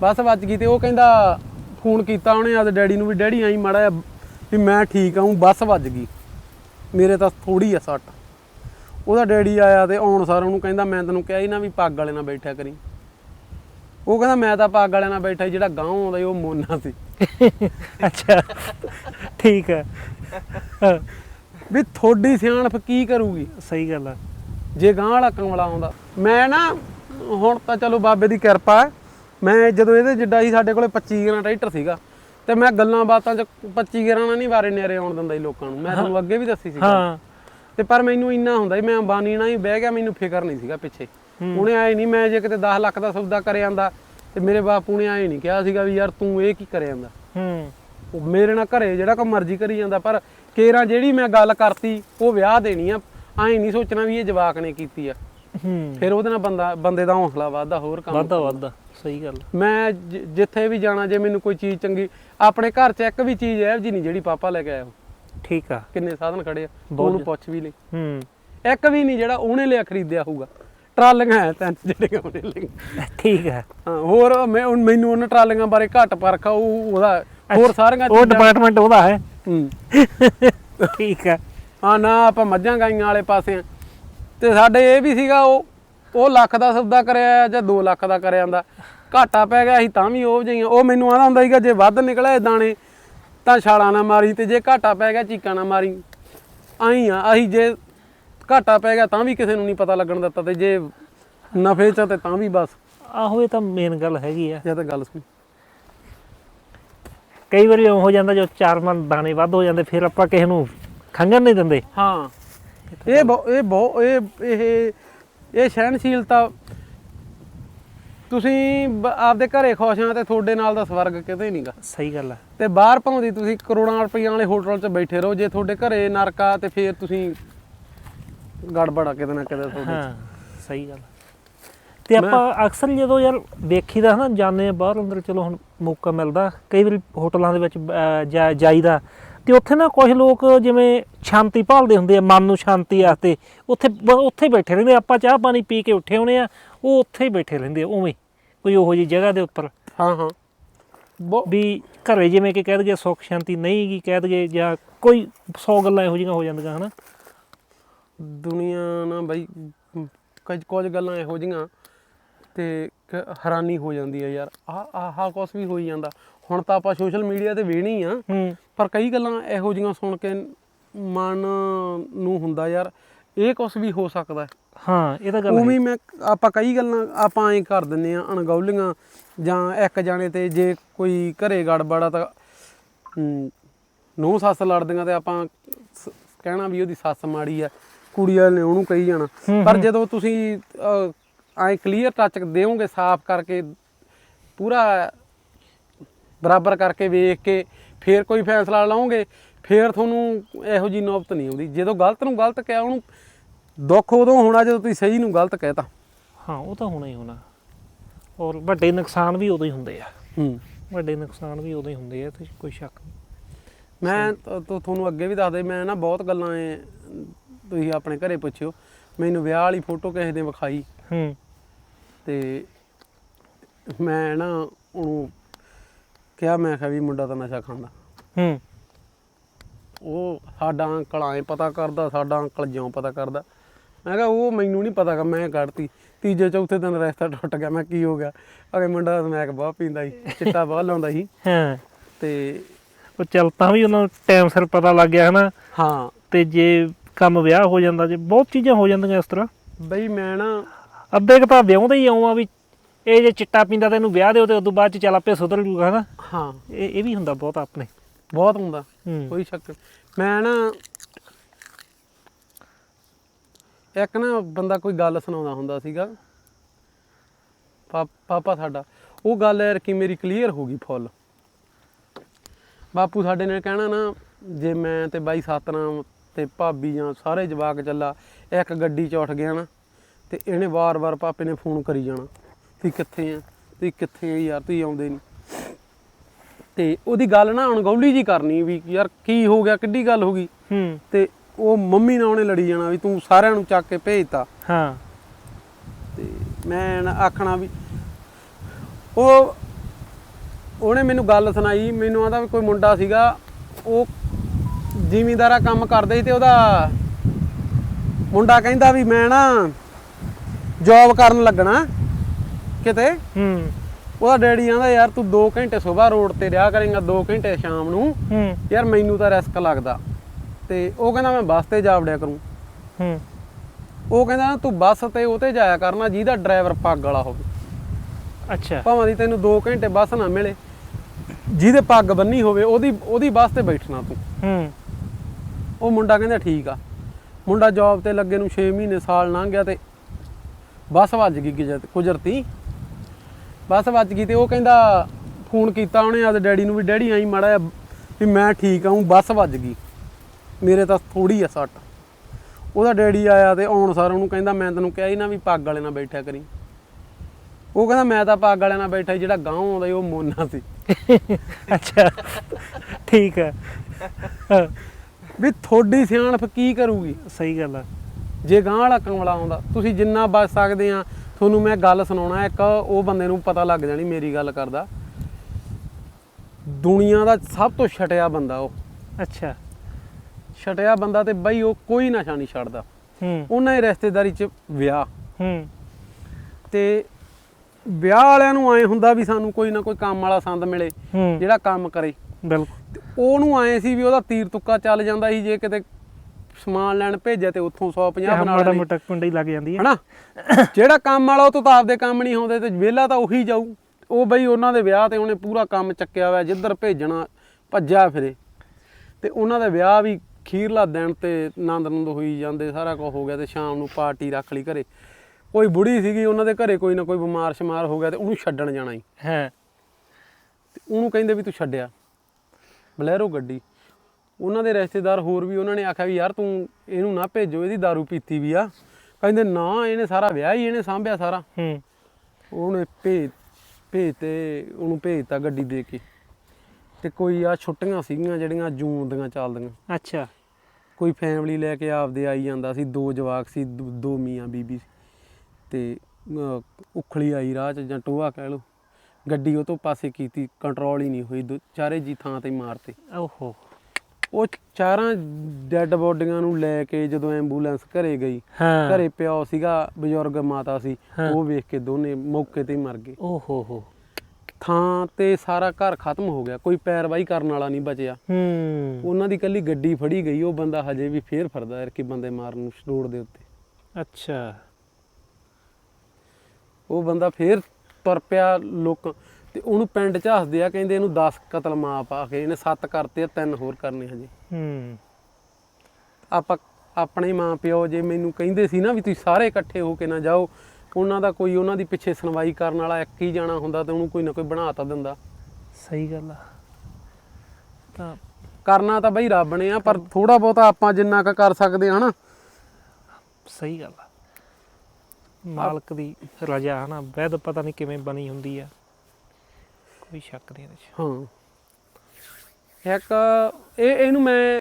ਬੱਸ ਵੱਜ ਗਈ ਤੇ ਉਹ ਕਹਿੰਦਾ ਫੋਨ ਕੀਤਾ ਉਹਨੇ ਆਪਦੇ ਡੈਡੀ ਨੂੰ ਵੀ ਡੈਡੀ ਆਈ ਮਾੜਾ ਜਿਹਾ ਵੀ ਮੈਂ ਠੀਕ ਆਉਂ ਬੱਸ ਵੱਜ ਗਈ। ਮੇਰੇ ਤਾਂ ਥੋੜੀ ਆ ਸੱਟ। ਉਹਦਾ ਡੈਡੀ ਆਇਆ ਤੇ ਆਉਣ ਸਾਰ ਉਹਨੂੰ ਕਹਿੰਦਾ ਮੈਂ ਤੈਨੂੰ ਕਿਹਾ ਹੀ ਨਾ ਵੀ ਪੱਗ ਵਾਲੇ ਨਾਲ ਬੈਠਿਆ ਕਰੀ। ਉਹ ਕਹਿੰਦਾ ਮੈਂ ਤਾਂ ਪੱਗ ਵਾਲਿਆਂ ਨਾਲ ਬੈਠਾ ਸੀ, ਜਿਹੜਾ ਗਾਂਵ ਆਉਂਦਾ ਸੀ ਉਹ ਮੋਨਾ ਸੀ। ਅੱਛਾ। ਠੀਕ ਹੈ ਹਾਂ, ਵੀ ਥੋੜੀ ਸਿਆਣਪ ਕੀ ਕਰੂਗੀ? ਸਹੀ ਗੱਲ ਆ। ਜੇ ਗਾਂ ਵਾਲਾ ਕਮਲਾ ਆਉਂਦਾ। ਮੈਂ ਨਾ ਹੁਣ ਤਾਂ ਚਲੋ ਬਾਬੇ ਦੀ ਕਿਰਪਾ ਹੈ। ਮੈਂ ਜਦੋਂ ਇਹਦੇ ਜਿੱਡਾ ਸੀ ਸਾਡੇ ਕੋਲੇ 25 ਗਰਾਂ ਟਰੈਕਟਰ ਸੀਗਾ ਤੇ ਮੈਂ ਗੱਲਾਂ ਬਾਤਾਂ ਚ 25 ਗਰਾਂ ਨਾਲ ਨਹੀਂ ਵਾਰੇ ਨੇਰੇ ਆਉਣ ਦਿੰਦਾ ਸੀ ਲੋਕਾਂ ਨੂੰ। ਮੈਂ ਤੁਹਾਨੂੰ ਅੱਗੇ ਵੀ ਦੱਸੀ ਸੀ। ਹਾਂ। ਤੇ ਪਰ ਮੈਨੂੰ ਇੰਨਾ ਹੁੰਦਾ ਸੀ ਮੈਂ ਅੰਬਾਨੀ ਨਾਲ ਹੀ ਬਹਿ ਗਿਆ ਮੈਨੂੰ ਫਿਕਰ ਨਹੀਂ ਸੀਗਾ ਪਿੱਛੇ। ਉਹਨੇ ਆਏ ਨਹੀਂ ਮੈਂ ਜੇ ਕਿਤੇ 10 ਲੱਖ ਦਾ ਸੌਦਾ ਕਰੇ ਜਾਂਦਾ ਤੇ ਮੇਰੇ ਬਾਪੂ ਨੇ ਆਏ ਨਹੀਂ ਕਿਹਾ ਸੀਗਾ ਵੀ ਯਾਰ ਤੂੰ ਇਹ ਕੀ ਕਰੇ ਜਾਂਦਾ। ਹੂੰ। ਉਹ ਮੇਰੇ ਨਾਲ ਘਰੇ ਜਿਹੜਾ ਕੋ ਮਰਜ਼ੀ ਕਰੀ ਜਾਂਦਾ ਪਰ ਕੇਰਾਂ ਜਿਹੜੀ ਮੈਂ ਗੱਲ ਕਰਤੀ ਉਹ ਵਿਆਹ ਦੇਣੀ ਆ। ਐਂ ਨਹੀਂ ਸੋਚਣਾ ਵੀ ਇਹ ਜਵਾਕ ਨੇ ਕੀਤੀ ਆ। ਹੂੰ। ਫਿਰ ਉਹਦੇ ਨਾਲ ਬੰਦਾ ਬੰਦੇ ਦਾ ਹੌਸਲਾ ਵੱਧਦਾ ਹੋਰ ਕੰਮ ਵਾਧਾ ਵਾਧਾ ਸਹੀ ਗੱਲ ਆ। ਮੈਂ ਜ- ਜਿੱਥੇ ਵੀ ਜਾਣਾ ਜੇ ਮੈਨੂੰ ਕੋਈ ਚੀਜ਼ ਚੰਗੀ ਆਪਣੇ ਘਰ 'ਚ ਇੱਕ ਵੀ ਚੀਜ਼ ਇਹੋ ਜਿਹੀ ਨਹੀਂ ਜਿਹੜੀ ਪਾਪਾ ਲੈ ਕੇ ਆਇਆ। ਠੀਕ ਆ। ਕਿੰਨੇ ਸਾਧਨ ਖੜੇ ਆ ਬਹੁਤ ਉਹਨੂੰ ਪੁੱਛ ਵੀ ਲਈ। ਹੂੰ। ਇੱਕ ਵੀ ਨਹੀਂ ਜਿਹੜਾ ਉਹਨੇ ਲਿਆ ਖਰੀਦਿਆ ਹੋਊਗਾ। ਟਰਾਲੀਆਂ ਹੈ ਤਿੰਨ ਜਿਹੜੇ ਉਹਨੇ ਲਈਆਂ। ਠੀਕ ਹੈ ਹਾਂ ਹੋਰ ਮੈਂ ਹੁਣ ਮੈਨੂੰ ਉਹਨਾਂ ਟਰਾਲੀਆਂ ਬਾਰੇ ਘੱਟ ਪਰਖ ਆ ਉਹ ਉਹਦਾ ਹੋਰ ਸਾਰੀਆਂ ਉਹ ਡਿਪਾਰਟਮੈਂਟ ਉਹਦਾ ਹੈ? ਹੂੰ। ਠੀਕ ਆ। ਹਾਂ ਨਾ ਆਪਾਂ ਮੱਝਾਂ ਗਾਈਆਂ ਵਾਲੇ ਪਾਸੇ ਆ। ਤੇ ਸਾਡੇ ਇਹ ਵੀ ਸੀਗਾ ਉਹ ਉਹ ਲੱਖ ਦਾ ਸੌਦਾ ਕਰਿਆ ਜਾਂ 2 ਲੱਖ ਦਾ ਕਰਿਆ ਜਾਂਦਾ ਘਾਟਾ ਪੈ ਗਿਆ ਸੀ ਤਾਂ ਵੀ ਉਹ ਜਿਹੀਆਂ ਉਹ ਮੈਨੂੰ ਆਦਾ ਹੁੰਦਾ ਸੀਗਾ ਜੇ ਵੱਧ ਨਿਕਲੇ ਦਾਣੇ ਤਾਂ ਛਾਲਾਂ ਨਾ ਮਾਰੀ ਤੇ ਜੇ ਘਾਟਾ ਪੈ ਗਿਆ ਚੀਕਾਂ ਨਾ ਮਾਰੀ। ਆਈ ਆ ਅਸੀਂ ਜੇ ਘਾਟਾ ਪੈ ਗਿਆ ਤਾਂ ਵੀ ਕਿਸੇ ਨੂੰ ਨਹੀਂ ਪਤਾ ਲੱਗਣ ਦਿੱਤਾ ਤੇ ਜੇ ਨਫੇ ਚ ਤੇ ਤਾਂ ਵੀ ਬਸ। ਆਹੋ ਇਹ ਤਾਂ ਮੇਨ ਗੱਲ ਹੈਗੀ ਆ। ਤਾਂ ਗੱਲ ਸੁਣ। ਕਈ ਵਾਰੀ ਇਉਂ ਹੋ ਜਾਂਦਾ ਜੋ ਚਾਰ ਮਨ ਦਾਣੇ ਵੱਧ ਹੋ ਜਾਂਦੇ ਫਿਰ ਆਪਾਂ ਕਿਸੇ ਨੂੰ ਖੰਗਣ ਨਹੀਂ ਦਿੰਦੇ। ਹਾਂ। ਇਹ ਇਹ ਬਹੁ ਇਹ ਇਹ ਇਹ ਸਹਿਣਸ਼ੀਲਤਾ ਤੁਸੀਂ ਬ- ਆਪਦੇ ਘਰੇ ਖੁਸ਼ ਆ ਤੇ ਤੁਹਾਡੇ ਨਾਲ ਦਾ ਸਵਰਗ ਕਿਤੇ ਨਹੀਂਗਾ ਸਹੀ ਗੱਲ ਆ। ਤੇ ਬਾਹਰ ਭਾਉਂਦੀ ਤੁਸੀਂ ਕਰੋੜਾਂ ਰੁਪਈਆਂ ਵਾਲੇ ਹੋਟਲ 'ਚ ਬੈਠੇ ਰਹੋ ਜੇ ਤੁਹਾਡੇ ਘਰੇ ਨਰਕਾ ਤੇ ਫੇਰ ਤੁਸੀਂ ਗੜਬੜਾ ਕਿਤੇ ਨਾ ਕਿਤੇ ਤੁਹਾਡੇ। ਹਾਂ ਸਹੀ ਗੱਲ ਤੇ ਆਪਾਂ ਅਕਸਰ ਜਦੋਂ ਯਾਰ ਵੇਖੀਦਾ ਨਾ ਜਾਂਦੇ ਆ ਬਾਹਰ ਅੰਦਰ ਚਲੋ ਹੁਣ ਮੌਕਾ ਮਿਲਦਾ ਕਈ ਵਾਰੀ ਹੋਟਲਾਂ ਦੇ ਵਿੱਚ ਅਹ, ਜਾ- ਜਾਈਦਾ ਤੇ ਉੱਥੇ ਨਾ ਕੁਝ ਲੋਕ ਜਿਵੇਂ ਸ਼ਾਂਤੀ ਭਾਲਦੇ ਹੁੰਦੇ ਆ ਮਨ ਨੂੰ ਸ਼ਾਂਤੀ ਆਸਤੇ ਉੱਥੇ ਉੱਥੇ ਬੈਠੇ ਰਹਿੰਦੇ ਆਪਾਂ ਚਾਹ ਪਾਣੀ ਪੀ ਕੇ ਉੱਠੇ ਆਉਣੇ ਆ ਉਹ ਉੱਥੇ ਹੀ ਬੈਠੇ ਰਹਿੰਦੇ ਆ ਉਵੇਂ। ਕੋਈ ਉਹੋ ਜਿਹੀ ਜਗ੍ਹਾ ਦੇ ਉੱਪਰ। ਹਾਂ ਹਾਂ। ਵੀ ਘਰੇ ਜਿਵੇਂ ਕਿ ਕਹਿ ਦਈਏ ਸੁੱਖ ਸ਼ਾਂਤੀ ਨਹੀਂ ਗੀ ਕਹਿ ਦਈਏ ਜਾਂ ਕੋਈ 100 ਗੱਲਾਂ ਇਹੋ ਜਿਹੀਆਂ ਹੋ ਜਾਂਦੀਆਂ ਹਨਾ? ਦੁਨੀਆ ਨਾ ਬਈ ਕੁਝ ਕੁਝ ਗੱਲਾਂ ਇਹੋ ਜੀਆਂ ਤੇ ਕ- ਹੈਰਾਨੀ ਹੋ ਜਾਂਦੀ ਹੈ ਯਾਰ। ਆ ਆਹ ਕੁਛ ਵੀ ਹੋਈ ਜਾਂਦਾ। ਹੁਣ ਤਾਂ ਆਪਾਂ ਸੋਸ਼ਲ ਮੀਡੀਆ ਤੇ ਵੇਣੀ ਆ। ਹੂੰ। ਪਰ ਕਈ ਗੱਲਾਂ ਇਹੋ ਜੀਆਂ ਸੁਣ ਕੇ ਮਨ ਨੂੰ ਹੁੰਦਾ ਯਾਰ ਇਹ ਕੁਛ ਵੀ ਹੋ ਸਕਦਾ ਹੈ। ਇਹ ਤਾਂ ਗੱਲ ਹੈ। ਉਵੇਂ ਮੈਂ ਆਪਾਂ ਕਈ ਗੱਲਾਂ ਆਪਾਂ ਐਂ ਕਰ ਦਿੰਨੇ ਆ ਅਣਗੌਲੀਆਂ ਜਾਂ ਇੱਕ ਜਾਣੇ ਤੇ ਜੇ ਕੋਈ ਘਰੇ ਗੜਬੜ ਤਾਂ ਨੂੰ ਸੱਸ ਲੜਦੀਆਂ ਤੇ ਆਪਾਂ ਕਹਿਣਾ ਵੀ ਉਹਦੀ ਸੱਸ ਮਾੜੀ ਆ ਕੁੜੀ ਵਾਲੇ ਨੇ ਉਹਨੂੰ ਕਹੀ ਜਾਣਾ। ਪਰ ਜਦੋਂ ਤੁਸੀਂ ਐਂ ਕਲੀਅਰ ਟੱਚ ਦਿਓਗੇ ਸਾਫ਼ ਕਰਕੇ ਪੂਰਾ ਬਰਾਬਰ ਕਰਕੇ ਵੇਖ ਕੇ ਫੇਰ ਕੋਈ ਫੈਸਲਾ ਲਾਓਗੇ ਫੇਰ ਤੁਹਾਨੂੰ ਇਹੋ ਜੀ ਨੌਬਤ ਨਹੀਂ ਆਉਂਦੀ। ਜਦੋਂ ਗਲਤ ਨੂੰ ਗਲਤ ਕਿਹਾ ਉਹਨੂੰ ਦੁੱਖ ਉਦੋਂ ਹੋਣਾ ਜਦੋਂ ਤੁਸੀਂ ਸਹੀ ਨੂੰ ਗਲਤ ਕਹਿਤਾ। ਹਾਂ ਉਹ ਤਾਂ ਹੋਣਾ ਹੀ ਹੋਣਾ। ਔਰ ਵੱਡੇ ਨੁਕਸਾਨ ਵੀ ਉਦੋਂ ਹੀ ਹੁੰਦੇ ਆ। ਹੂੰ। ਵੱਡੇ ਨੁਕਸਾਨ ਵੀ ਉਦੋਂ ਹੀ ਹੁੰਦੇ ਆ ਤੇ ਕੋਈ ਸ਼ੱਕ ਨਹੀਂ। ਮੈਂ ਤੁਹਾਨੂੰ ਅੱਗੇ ਵੀ ਦੱਸਦਾ ਮੈਂ ਨਾ ਬਹੁਤ ਗੱਲਾਂ ਐ ਤੁਸੀਂ ਆਪਣੇ ਘਰੇ ਪੁੱਛਿਓ। ਮੈਨੂੰ ਵਿਆਹ ਵਾਲੀ ਫੋਟੋ ਕਿਸੇ ਨੇ ਵਿਖਾਈ। ਹੂੰ। ਤੇ ਮੈਂ ਨਾ ਉਹਨੂੰ ਕਿਹਾ ਮੈਂ ਕਿਹਾ ਵੀ ਮੁੰਡਾ ਤਾਂ ਨਸ਼ਾ ਖਾਂਦਾ। ਹੂੰ। ਉਹ ਸਾਡਾ ਅੰਕਲ ਐਂ ਪਤਾ ਕਰਦਾ ਸਾਡਾ ਅੰਕਲ ਜਿਉਂ ਪਤਾ ਕਰਦਾ। ਮੈਂ ਕਿਹਾ ਉਹ ਮੈਨੂੰ ਨਹੀਂ ਪਤਾ ਗਾ ਮੈਂ ਕੱਢਤੀ। ਤੀਜੇ ਚੌਥੇ ਦਿਨ ਰਸਤਾ ਟੁੱਟ ਗਿਆ ਮੈਂ ਕੀ ਹੋ ਗਿਆ? ਅਗੇ ਮੁੰਡਾ ਸਮੈਕ ਬਹੁਤ ਪੀਂਦਾ ਸੀ ਚਿੱਟਾ ਬਹੁਤ ਲਾਉਂਦਾ ਸੀ। ਹਾਂ। ਤੇ ਉਹ ਚੱਲ ਤਾਂ ਵੀ ਉਹਨਾਂ ਨੂੰ ਟਾਈਮ ਸਿਰ ਪਤਾ ਲੱਗ ਗਿਆ ਹਨਾ? ਹਾਂ। ਤੇ ਜੇ ਕੰਮ ਵਿਆਹ ਹੋ ਜਾਂਦਾ ਜੇ ਬਹੁਤ ਚੀਜ਼ਾਂ ਹੋ ਜਾਂਦੀਆਂ ਇਸ ਤਰ੍ਹਾਂ। ਬਈ ਮੈਂ ਨਾ ਅੱਧੇ ਕੁ ਤਾਂ ਵਿਆਹੁੰਦੇ ਹੀ ਆਉਂ ਆ ਵੀ ਇਹ ਜੇ ਚਿੱਟਾ ਪੀਂਦਾ ਤੈਨੂੰ ਵਿਆਹ ਦਿਓ ਤੇ ਉਦੋਂ ਬਾਅਦ ਚ ਚੱਲ ਆਪੇ ਸੁਧਰ ਜੂਗਾ ਹਨਾ। ਹਾਂ। ਇਹ ਇਹ ਵੀ ਹੁੰਦਾ ਬਹੁਤ ਆਪਣੇ। ਬਹੁਤ ਹੁੰਦਾ। ਹੂੰ। ਕੋਈ ਸ਼ੱਕ ਮੈਂ ਨਾ ਇੱਕ ਨਾ ਬੰਦਾ ਕੋਈ ਗੱਲ ਸੁਣਾਉਂਦਾ ਹੁੰਦਾ ਸੀਗਾ। ਪਾ- ਪਾਪਾ ਸਾਡਾ। ਉਹ ਗੱਲ ਯਾਰ ਕਿ ਮੇਰੀ ਕਲੀਅਰ ਹੋ ਗਈ ਫੁੱਲ ਬਾਪੂ ਸਾਡੇ ਨੇ ਕਹਿਣਾ ਨਾ ਜੇ ਮੈਂ ਤੇ ਬਾਈ ਸਤਨਾਮ ਤੇ ਭਾਬੀ ਜਾਂ ਸਾਰੇ ਜਵਾਕ ਚੱਲਾ ਇੱਕ ਗੱਡੀ 'ਚ ਉੱਠ ਗਿਆ ਨਾ ਤੇ ਇਹਨੇ ਵਾਰ-ਵਾਰ ਪਾਪੇ ਨੇ ਫੋਨ ਕਰੀ ਜਾਣਾ। ਤੁਸੀਂ ਕਿੱਥੇ ਆ ਤੁਸੀਂ ਕਿੱਥੇ ਆ ਯਾਰ ਤੁਸੀਂ ਆਉਂਦੇ ਨਹੀਂ ਤੇ ਉਹਦੀ ਗੱਲ ਨਾ ਅਣਗੌਲੀ ਜੀ ਕਰਨੀ ਵੀ ਯਾਰ ਕੀ ਹੋ ਗਿਆ ਕਿੱਡੀ ਗੱਲ ਹੋ ਗਈ। ਹੂੰ। ਤੇ ਉਹ ਮੰਮੀ ਨਾਲ ਉਹਨੇ ਲੜੀ ਜਾਣਾ ਵੀ ਤੂੰ ਸਾਰਿਆਂ ਨੂੰ ਚੱਕ ਕੇ ਭੇਜਤਾ। ਹਾਂ। ਤੇ ਮੈਂ ਨਾ ਆਖਣਾ ਵੀ ਉਹ ਉਹਨੇ ਮੈਨੂੰ ਗੱਲ ਸੁਣਾਈ ਮੈਨੂੰ ਆਂਦਾ ਵੀ ਕੋਈ ਮੁੰਡਾ ਸੀਗਾ ਉਹ ਜ਼ਿਮੀਂਦਾਰਾ ਕੰਮ ਕਰਦਾ ਸੀ ਤੇ ਉਹਦਾ ਮੁੰਡਾ ਕਹਿੰਦਾ ਵੀ ਮੈਂ ਨਾ ਜੌਬ ਕਰਨ ਲੱਗਣਾ। ਕਿਤੇ? ਹੂੰ। ਉਹਦਾ ਡੈਡੀ ਆਂਦਾ ਯਾਰ ਤੂੰ 2 ਘੰਟੇ ਸਵੇਰ ਰੋਡ ਤੇ ਰਿਹਾ ਕਰੇਂਗਾ 2 ਘੰਟੇ ਸ਼ਾਮ ਨੂੰ। ਹੂੰ। ਯਾਰ ਮੈਨੂੰ ਤਾਂ ਰਿਸਕ ਲੱਗਦਾ। ਤੇ ਉਹ ਕਹਿੰਦਾ ਮੈਂ ਬੱਸ ਤੇ ਜਾ ਵੜਿਆ ਕਰੂੰ। ਹੂੰ। ਉਹ ਕਹਿੰਦਾ ਤੂੰ ਬੱਸ ਤੇ ਉਹ ਤੇ ਜਾਇਆ ਕਰਨਾ ਜਿਹਦਾ ਡਰਾਈਵਰ ਪੱਗ ਵਾਲਾ ਹੋਵੇ। ਅੱਛਾ। ਭਾਵੇਂ ਦੀ ਤੈਨੂੰ 2 ਘੰਟੇ ਬੱਸ ਨਾ ਮਿਲੇ ਜਿਹਦੇ ਪੱਗ ਬੰਨੀ ਹੋਵੇ ਉਹਦੀ ਉਹਦੀ ਬੱਸ ਤੇ ਬੈਠਣਾ ਤੂੰ। ਹੂੰ। ਉਹ ਮੁੰਡਾ ਕਹਿੰਦਾ ਠੀਕ ਆ। ਮੁੰਡਾ ਜੌਬ ਤੇ ਲੱਗੇ ਨੂੰ 6 ਮਹੀਨੇ ਸਾਲ ਲੰਘ ਗਿਆ ਤੇ ਬੱਸ ਵੱਜ ਗਈ ਗੁਜਰ- ਕੁਦਰਤੀ ਬੱਸ ਵੱਜ ਗਈ ਤੇ ਉਹ ਕਹਿੰਦਾ ਫੋਨ ਕੀਤਾ ਉਹਨੇ ਆਪਦੇ ਡੈਡੀ ਨੂੰ ਵੀ ਡੈਡੀ ਆਈ ਮਾੜਾ ਵੀ ਮੈਂ ਠੀਕ ਆਉਂ ਬੱਸ ਵੱਜ ਗਈ। ਮੇਰੇ ਤਾਂ ਥੋੜੀ ਆ ਸੱਟ। ਉਹਦਾ ਡੈਡੀ ਆਇਆ ਤੇ ਆਉਣ ਸਾਰ ਉਹਨੂੰ ਕਹਿੰਦਾ ਮੈਂ ਤੈਨੂੰ ਕਿਹਾ ਹੀ ਨਾ ਵੀ ਪੱਗ ਵਾਲੇ ਨਾਲ ਬੈਠਿਆ ਕਰੀ। ਉਹ ਕਹਿੰਦਾ ਮੈਂ ਤਾਂ ਪੱਗ ਵਾਲਿਆਂ ਨਾਲ ਬੈਠਾ ਜਿਹੜਾ ਗਾਂਵ ਆਉਂਦਾ ਉਹ ਮੋਨਾ ਸੀ। ਅੱਛਾ। ਠੀਕ ਹੈ ਵੀ ਤੁਹਾਡੀ ਸਿਆਣਪ ਕੀ ਕਰੂਗੀ? ਸਹੀ ਗੱਲ ਆ। ਜੇ ਗਾਂ ਵਾਲਾ ਕਮਲਾ ਆਉਂਦਾ ਤੁਸੀਂ ਜਿੰਨਾ ਬਚ ਸਕਦੇ ਆ ਤੁਹਾਨੂੰ ਮੈਂ ਗੱਲ ਸੁਣਾਉਣਾ ਇੱਕ ਉਹ ਬੰਦੇ ਨੂੰ ਪਤਾ ਲੱਗ ਜਾਣੀ ਮੇਰੀ ਗੱਲ ਕਰਦਾ। ਦੁਨੀਆ ਦਾ ਸਭ ਤੋਂ ਛਟਿਆ ਬੰਦਾ ਉਹ। ਅੱਛਾ। ਛਟਿਆ ਬੰਦਾ ਤੇ ਬਈ ਉਹ ਕੋਈ ਨਸ਼ਾ ਨਹੀਂ ਛੱਡਦਾ। ਹੂੰ। ਉਹਨਾਂ ਦੀ ਰਿਸ਼ਤੇਦਾਰੀ 'ਚ ਵਿਆਹ। ਹੂੰ। ਤੇ ਵਿਆਹ ਵਾਲਿਆਂ ਨੂੰ ਐ ਹੁੰਦਾ ਵੀ ਸਾਨੂੰ ਕੋਈ ਨਾ ਕੋਈ ਕੰਮ ਵਾਲਾ ਸੰਦ ਮਿਲੇ ਹੂੰ। ਜਿਹੜਾ ਕੰਮ ਕਰੇ। ਬਿਲਕੁਲ। ਉਹਨੂੰ ਐ ਸੀ ਵੀ ਉਹਦਾ ਤੀਰ ਤੁੱਕਾ ਚੱਲ ਜਾਂਦਾ ਸੀ ਜੇ ਕਿਤੇ ਸਮਾਨ ਲੈਣ ਭੇਜਿਆ ਤੇ ਉੱਥੋਂ 150 ਬਣਾ ਮਾੜਾ ਮੋਟਾ ਕੁੰਡੀ ਲੱਗ ਜਾਂਦੀ ਹੈ। ਹਨਾ? ਜਿਹੜਾ ਕੰਮ ਵਾਲਾ ਉਹ ਤੋਂ ਤਾਂ ਆਪਦੇ ਕੰਮ ਨਹੀਂ ਆਉਂਦੇ ਤੇ ਵਿਹਲਾ ਤਾਂ ਉਹੀ ਜਾਊ। ਉਹ ਬਈ ਉਹਨਾਂ ਦੇ ਵਿਆਹ ਤੇ ਉਹਨੇ ਪੂਰਾ ਕੰਮ ਚੱਕਿਆ ਹੋਇਆ ਜਿੱਧਰ ਭੇਜਣਾ ਭੱਜਿਆ ਫਿਰੇ। ਤੇ ਉਹਨਾਂ ਦਾ ਵਿਆਹ ਵੀ ਖੀਰਲਾ ਦਿਨ ਤੇ ਆਨੰਦ ਆਨੰਦ ਹੋਈ ਜਾਂਦੇ ਸਾਰਾ ਕੁਝ ਹੋ ਗਿਆ ਤੇ ਸ਼ਾਮ ਨੂੰ ਪਾਰਟੀ ਰੱਖ ਲਈ ਘਰੇ। ਕੋਈ ਬੁੜੀ ਸੀਗੀ ਉਹਨਾਂ ਦੇ ਘਰੇ ਕੋਈ ਨਾ ਕੋਈ ਬਿਮਾਰ ਸ਼ਮਾਰ ਹੋ ਗਿਆ ਤੇ ਉਹਨੂੰ ਛੱਡਣ ਜਾਣਾ ਸੀ। ਹਾਂ। ਤੇ ਉਹਨੂੰ ਕਹਿੰਦੇ ਵੀ ਤੂੰ ਛੱਡਿਆ। ਬਲੈਰੋ ਗੱਡੀ। ਉਹਨਾਂ ਦੇ ਰਿਸ਼ਤੇਦਾਰ ਹੋਰ ਵੀ ਉਹਨਾਂ ਨੇ ਆਖਿਆ ਵੀ ਯਾਰ ਤੂੰ ਇਹਨੂੰ ਨਾ ਭੇਜੋ ਇਹਦੀ दारू ਪੀਤੀ ਵੀ ਆ। ਕਹਿੰਦੇ ਨਾ ਇਹਨੇ ਸਾਰਾ ਵਿਆਹ ਹੀ ਇਹਨੇ ਸਾਂਭਿਆ ਸਾਰਾ। ਹੂੰ। ਉਹਨੇ ਭੇਜ ਭੇਜ ਤੇ ਉਹਨੂੰ ਭੇਜਤਾ ਗੱਡੀ ਦੇ ਕੇ। ਤੇ ਕੋਈ ਆ ਛੁੱਟੀਆਂ ਸੀਗੀਆਂ ਜਿਹੜੀਆਂ ਜੂਨ ਦੀਆਂ ਚੱਲਦੀਆਂ। ਅੱਛਾ। ਕੋਈ ਫੈਮਿਲੀ ਲੈ ਕੇ ਆਪਦੇ ਆਈ ਜਾਂਦਾ ਸੀ ਦੋ ਜਵਾਕ ਸੀ ਦੋ ਮੀਆਂ ਬੀਬੀ ਸੀ। ਤੇ ਉਖਲੀ ਆਈ ਰਾਹ ਚ ਜਾਂ ਟੋਆ ਕਹਿ ਲਓ। ਗੱਡੀ ਉਹ ਤੋਂ ਪਾਸੇ ਕੀਤੀ ਕੰਟਰੋਲ ਹੀ ਨਹੀਂ ਹੋਈ ਚਾਰੇ ਜੀ ਥਾਂ ਤੇ ਮਾਰਤੇ। ਓਹੋ। ਉਹ ਚਾਰਾਂ ਡੈੱਡ ਬੋਡੀਆਂ ਨੂੰ ਲੈ ਕੇ ਜਦੋਂ ਐਂਬੂਲੈਂਸ ਘਰੇ ਗਈ ਹਾਂ। ਘਰੇ ਪਿਓ ਸੀਗਾ ਬਜ਼ੁਰਗ ਮਾਤਾ ਸੀ। ਉਹ ਵੇਖ ਕੇ ਦੋਨੇ ਮੌਕੇ ਤੇ ਹੀ ਮਰ ਗਏ। ਓਹੋ ਹੋ। ਥਾਂ ਤੇ ਸਾਰਾ ਘਰ ਖਤਮ ਹੋ ਗਿਆ ਕੋਈ ਪੈਰਵਾਈ ਕਰਨ ਵਾਲਾ ਨਹੀਂ ਬਚਿਆ। ਹੂੰ। ਉਹਨਾਂ ਦੀ ਕੱਲੀ ਗੱਡੀ ਫੜੀ ਗਈ ਉਹ ਬੰਦਾ ਹਜੇ ਵੀ ਫੇਰ ਫਿਰਦਾ ਹੈ ਕਿ ਬੰਦੇ ਮਾਰਨ ਨੂੰ ਰੋਡ ਦੇ ਉੱਤੇ। ਅੱਛਾ। ਉਹ ਬੰਦਾ ਫੇਰ ਤੁਰ ਪਿਆ ਲੋਕ ਤੇ ਉਹਨੂੰ ਪਿੰਡ ਚ ਹੱਸਦੇ ਆ ਕਹਿੰਦੇ ਇਹਨੂੰ 10 ਕਤਲ ਮਾਪ ਆ ਕੇ ਇਹਨੇ 7 ਕਰਤੇ ਆ, ਤਿੰਨ ਹੋਰ ਕਰਨੇ ਹਜੇ। ਹੂੰ। ਆਪਾਂ ਆਪਣੇ ਮਾਂ ਪਿਓ ਜੇ ਮੈਨੂੰ ਕਹਿੰਦੇ ਸੀ ਨਾ ਵੀ ਤੁਸੀਂ ਸਾਰੇ ਇਕੱਠੇ ਹੋ ਕੇ ਨਾ ਜਾਓ ਉਹਨਾਂ ਦਾ ਕੋਈ ਉਹਨਾਂ ਦੀ ਪਿੱਛੇ ਸੁਣਵਾਈ ਕਰਨ ਵਾਲਾ ਇੱਕ ਹੀ ਜਾਣਾ ਹੁੰਦਾ ਤੇ ਉਹਨੂੰ ਕੋਈ ਨਾ ਕੋਈ ਬਣਾ ਤਾਂ ਦਿੰਦਾ। ਸਹੀ ਗੱਲ ਆ। ਤਾਂ ਕਰਨਾ ਤਾਂ ਬਈ ਰੱਬ ਨੇ ਆ ਪਰ ਥੋੜਾ ਬਹੁਤਾ ਆਪਾਂ ਜਿੰਨਾ ਕੁ ਕਰ ਸਕਦੇ ਹਾਂ ਹਨਾ। ਸਹੀ ਗੱਲ ਆ। ਮਾਲਕ ਦੀ ਰਜ਼ਾ ਹਨਾ। ਵੈਦ ਪਤਾ ਨਹੀਂ ਕਿਵੇਂ ਬਣੀ ਹੁੰਦੀ ਆ। ਕੋਈ ਸ਼ੱਕ ਨਹੀਂ ਇਹਦੇ ਚ। ਹਾਂ। ਇੱਕ ਇਹ ਇਹਨੂੰ ਮੈਂ